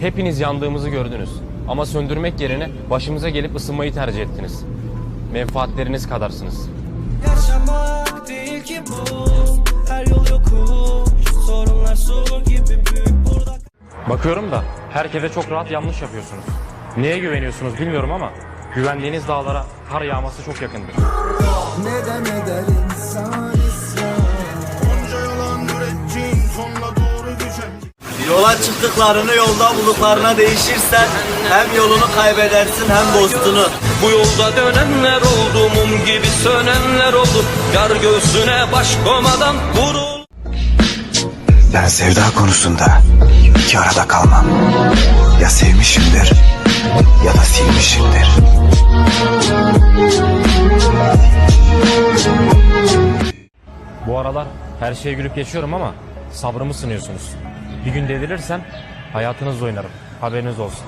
Hepiniz yandığımızı gördünüz. Ama söndürmek yerine başımıza gelip ısınmayı tercih ettiniz. Menfaatleriniz kadarsınız. Yaşamak değil ki bu Her yol yokuş Sorunlar su gibi büyük burada Bakıyorum da herkese çok rahat yanlış yapıyorsunuz. Neye güveniyorsunuz bilmiyorum ama güvendiğiniz dağlara kar yağması çok yakındır. Neden eder insan Yola çıktıklarını yolda bulduklarına değişirsen hem yolunu kaybedersin hem dostunu. Bu yolda dönenler oldu Mum gibi sönenler oldu Yar göğsüne baş komadan vurul Ben sevda konusunda iki arada kalmam. Ya sevmişimdir ya da silmişimdir. Bu aralar her şeye gülüp geçiyorum ama sabrımı sınıyorsunuz. Bir gün delirirsem hayatınızla oynarım. Haberiniz olsun.